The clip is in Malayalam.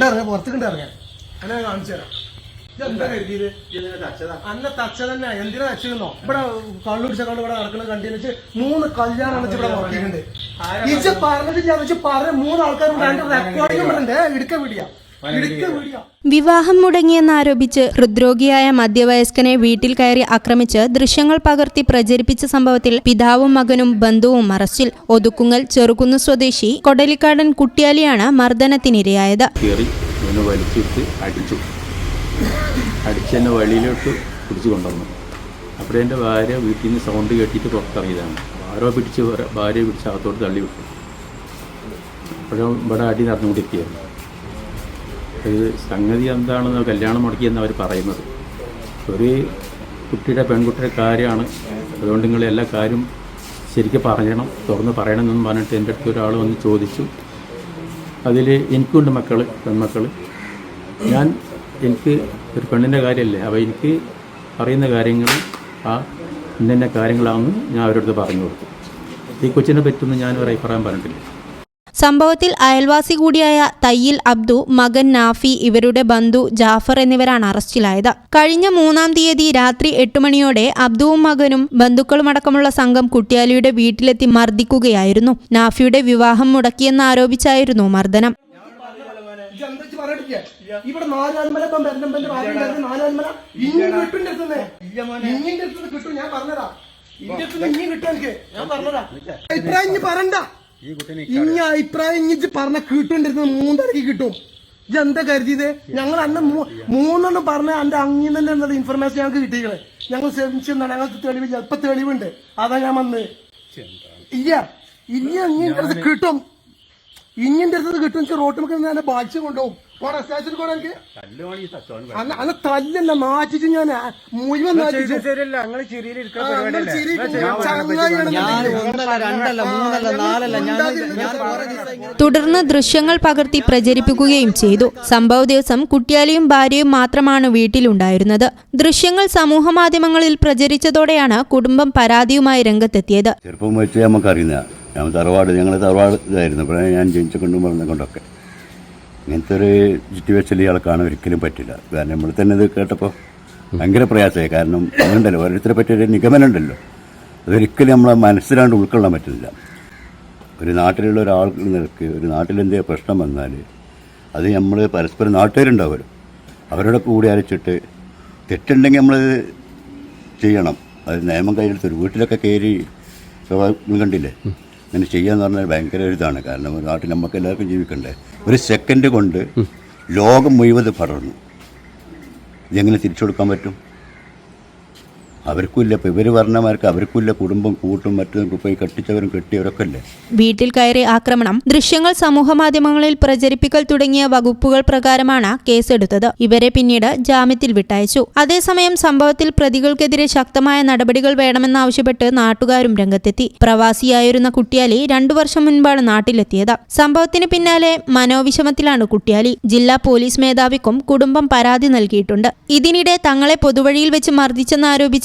ഇറങ്ങാം പുറത്തേക്ക് ഇറങ്ങാൻ അങ്ങനെ കാണിച്ചു തരാം. ഇതെന്താ കരുതിയത്? അന്ന തച്ച തന്നെ എന്തിനാ തച്ചിരുന്നോ ഇവിടെ കള്ളുടിച്ച കള്ളു ഇവിടെ നടക്കുന്നത് കണ്ടു വെച്ച് മൂന്ന് കല്യാണം വെച്ച് ഇവിടെ നോക്കിയിട്ടുണ്ട് ഇച്ച് പറഞ്ഞിട്ട് ഞാൻ വെച്ച് പറഞ്ഞ മൂന്ന് ആൾക്കാരുണ്ട് ഉണ്ട്. വിടിയാ ഇടുക്ക വീടിയാ വിവാഹം മുടങ്ങിയെന്നാരോപിച്ച് ഹൃദ്രോഗിയായ മധ്യവയസ്കനെ വീട്ടിൽ കയറി ആക്രമിച്ച് ദൃശ്യങ്ങൾ പകർത്തി പ്രചരിപ്പിച്ച സംഭവത്തിൽ പിതാവും മകനും ബന്ധുവും അറസ്റ്റിൽ. ഒതുക്കുങ്ങൽ ചെറുകുന്ന് സ്വദേശി കൊടലിക്കാടൻ കുട്ടിയാലിയാണ് മർദ്ദനത്തിനിരയായത്. കയറി ഇവനെ വലിച്ചിട്ട് അടിച്ചു. അടിച്ചെന്നെ വഴിയിലോട്ട് പിടിച്ചു കൊണ്ടുവന്നു. അപ്പോൾ എന്റെ ഭാര്യ വീട്ടിൽ നിന്ന് സൗണ്ട് കേട്ടിട്ട് പുറത്തിറങ്ങിയതാണ്. ആരോ പിടിച്ച് ഭാര്യ പിടിച്ച് അകത്തോട്ട് തള്ളി വിട്ടു. അപ്പോഴും ഇവിടെ അടി നടന്നുകൊണ്ടിരിക്കുകയായിരുന്നു. ഇത് സംഗതി എന്താണെന്ന് കല്യാണം മുടക്കിയെന്ന് അവർ പറയുന്നത്. ഒരു കുട്ടിയുടെ പെൺകുട്ടിയുടെ കാര്യമാണ്. അതുകൊണ്ട് നിങ്ങൾ എല്ലാ കാര്യം ശരിക്കും പറയണം തുറന്ന് പറയണമെന്നും പറഞ്ഞിട്ട് എന്റെ അടുത്ത് ഒരാൾ വന്ന് ചോദിച്ചു. അതിൽ എനിക്കുണ്ട് മക്കൾ പെൺമക്കൾ ഞാൻ എനിക്ക് ഒരു പെണ്ണിന്റെ കാര്യമല്ലേ അപ്പോൾ എനിക്ക് പറയുന്ന കാര്യങ്ങൾ ആ ഇന്ന കാര്യങ്ങളാണെന്ന് ഞാൻ അവരോട് പറഞ്ഞു കൊടുത്തു. ഈ കൊച്ചിനെ പറ്റുമെന്ന് ഞാൻ ഒരു അഭിപ്രായം പറഞ്ഞിട്ടില്ല. സംഭവത്തിൽ അയൽവാസി കൂടിയായ തയ്യിൽ അബ്ദു മകൻ നാഫി ഇവരുടെ ബന്ധു ജാഫർ എന്നിവരാണ് അറസ്റ്റിലായത്. കഴിഞ്ഞ മൂന്നാം തീയതി രാത്രി എട്ട് മണിയോടെ അബ്ദുവും മകനും ബന്ധുക്കളുമടക്കമുള്ള സംഘം കുട്ടിയാലിയുടെ വീട്ടിലെത്തി മർദ്ദിക്കുകയായിരുന്നു. നാഫിയുടെ വിവാഹം മർദ്ദനം എന്താ ഇജ്ജ് പറഞ്ഞിട്ടില്ലേ? ഇവിടെ നാലാൽമല ഇപ്പം ബെല്ലമ്പന്റെ ഭാഗം നാലാൽമല. ഇഞ്ഞി കിട്ടും അടുത്തുനിന്ന് ഇഞ്ഞിന്റെ കിട്ടും. ഞാൻ പറഞ്ഞതാ. ഇന്റെ അടുത്ത് ഇഞ്ഞി കിട്ടും എനിക്ക്. ഞാൻ പറഞ്ഞതാ. ഇത്ര ഇഞ്ഞി പറണ്ട ഇഞ്ഞി അഭിപ്രായം ഇഞ്ഞി പറഞ്ഞ കിട്ടുണ്ടിരുന്നത് മൂന്നരക്ക് കിട്ടും. ഇത് എന്താ കരുതിയത്? ഞങ്ങൾ അന്ന് മൂന്നെണ്ണം പറഞ്ഞ എന്റെ അങ്ങിൽ തന്നെ ഇൻഫർമേഷൻ ഞങ്ങൾക്ക് കിട്ടിയത് ഞങ്ങൾ ശ്രമിച്ചെന്നാണ് ഞങ്ങൾക്ക് തെളിവ് ഇപ്പൊ തെളിവുണ്ട്. അതാ ഞാൻ വന്ന്. ഇല്ല ഇനി അങ്ങനെ കിട്ടും. ഇങ്ങിന്റെ അടുത്ത് കിട്ടും എനിക്ക് റോട്ടിൽ ഞാൻ ബാധിച്ചു കൊണ്ടുപോകും. പോടാ സ്റ്റേഷനിൽ കൂടെ എനിക്ക്. അന്ന് അന്ന് തല്ലല്ല നാച്ചിട്ട് ഞാൻ മുഴുവൻ. തുടർന്ന് ദൃശ്യങ്ങൾ പകർത്തി പ്രചരിപ്പിക്കുകയും ചെയ്തു. സംഭവ ദിവസം കുട്ടിയാലിയും ഭാര്യയും മാത്രമാണ് വീട്ടിലുണ്ടായിരുന്നത്. ദൃശ്യങ്ങൾ സമൂഹമാധ്യമങ്ങളിൽ പ്രചരിച്ചതോടെയാണ് കുടുംബം പരാതിയുമായി രംഗത്തെത്തിയത്. ചെറുപ്പം വെച്ച് നമുക്കറിയുന്ന ഞാൻ തറവാട് ഞങ്ങൾ തറവാട് ഇതായിരുന്നു. അപ്പോൾ ഞാൻ ജനിച്ച കൊണ്ടും പറഞ്ഞ കൊണ്ടൊക്കെ. ഇങ്ങനത്തെ ഒരു സിറ്റുവേഷനിൽ ഇയാളെ കാണാൻ ഒരിക്കലും പറ്റില്ല. കാരണം നമ്മൾ തന്നെ ഇത് കേട്ടപ്പോൾ ഭയങ്കര പ്രയാസമായി. കാരണം അങ്ങനെയുണ്ടല്ലോ ഓരോരുത്തരെ പറ്റിയൊരു നിഗമനം ഉണ്ടല്ലോ അതൊരിക്കലും നമ്മളെ മനസ്സിലാണ്ട് ഉൾക്കൊള്ളാൻ പറ്റില്ല ഒരു നാട്ടിലുള്ള ഒരാൾ നിരക്ക് ഒരു നാട്ടിലെന്തെങ്കിലും പ്രശ്നം വന്നാൽ അത് നമ്മൾ പരസ്പരം നാട്ടുകാരുണ്ടാവുമല്ലോ. അവരുടെ കൂടി അരച്ചിട്ട് തെറ്റുണ്ടെങ്കിൽ നമ്മൾ ചെയ്യണം. അത് നിയമം കയ്യിലെടുത്തൊരു വീട്ടിലൊക്കെ കയറി കണ്ടില്ലേ? ഇങ്ങനെ ചെയ്യാന്ന് പറഞ്ഞാൽ ഭയങ്കര ഒരു ഇതാണ് കാരണം ഒരു നാട്ടിൽ നമുക്ക് എല്ലാവർക്കും ജീവിക്കണ്ടേ? ഒരു സെക്കൻഡ് കൊണ്ട് ലോകം മുഴുവൻ പടർന്നു. ഇതെങ്ങനെ തിരിച്ചു കൊടുക്കാൻ പറ്റും? അവർക്കും ഇപ്പൊ ഇവർ പറഞ്ഞമാർക്ക് അവർക്കുമില്ല. കുടുംബം കൂട്ടും മറ്റും പോയി കെട്ടിച്ചവരും കെട്ടിയവരൊക്കെ അല്ലേ വീട്ടിൽ കയറി ആക്രമണം ദൃശ്യങ്ങൾ സമൂഹമാധ്യമങ്ങളിൽ പ്രചരിപ്പിക്കൽ തുടങ്ങിയ വകുപ്പുകൾ പ്രകാരമാണ് കേസെടുത്തത്. ഇവരെ പിന്നീട് ജാമ്യത്തിൽ വിട്ടയച്ചു. അതേസമയം സംഭവത്തിൽ പ്രതികൾക്കെതിരെ ശക്തമായ നടപടികൾ വേണമെന്നാവശ്യപ്പെട്ട് നാട്ടുകാരും രംഗത്തെത്തി. പ്രവാസിയായിരുന്ന കുട്ടിയാലി രണ്ടു വർഷം മുൻപാണ് നാട്ടിലെത്തിയത്. സംഭവത്തിന് പിന്നാലെ മനോവിഷമത്തിലാണ് കുട്ടിയാലി. ജില്ലാ പോലീസ് മേധാവിക്കും കുടുംബം പരാതി നൽകിയിട്ടുണ്ട്. ഇതിനിടെ തങ്ങളെ പൊതുവഴിയിൽ വെച്ച്